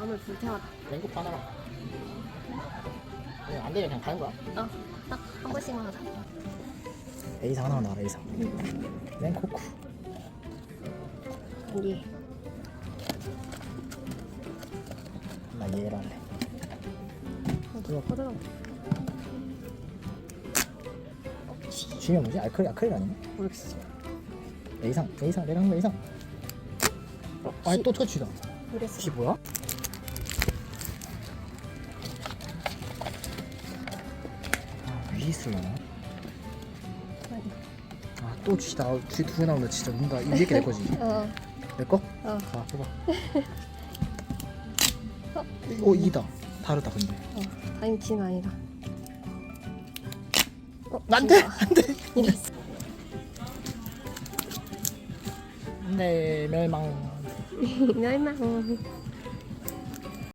마음을 불태워라. 랭국 하나만. 그냥 안 되면 그냥 가는 거야. 어, 딱 한 번씩만 하자. A상 하나만 나와라 A상. 랭코쿠. 예. 나 얘를 할래. 어, 누가 퍼들어? G면 뭐지? 알크릴 아크릴 아니야? 모르겠어. A상 A상 내가 한 거 A상. 아니 또 터치다. 그랬어. 뭐야? 아, 위 있으려나? 아, 또 G 나 G 두개 나오면 진짜 눈다. 이 새끼 내 거지. 어, 내 거? 어. 아, 뽑아. 어, 오, 이다. 다르다 근데. 어, 아니 진 아니다. 어, 안 돼! 안 돼! 이랬어. 네, 멸망. 멸망.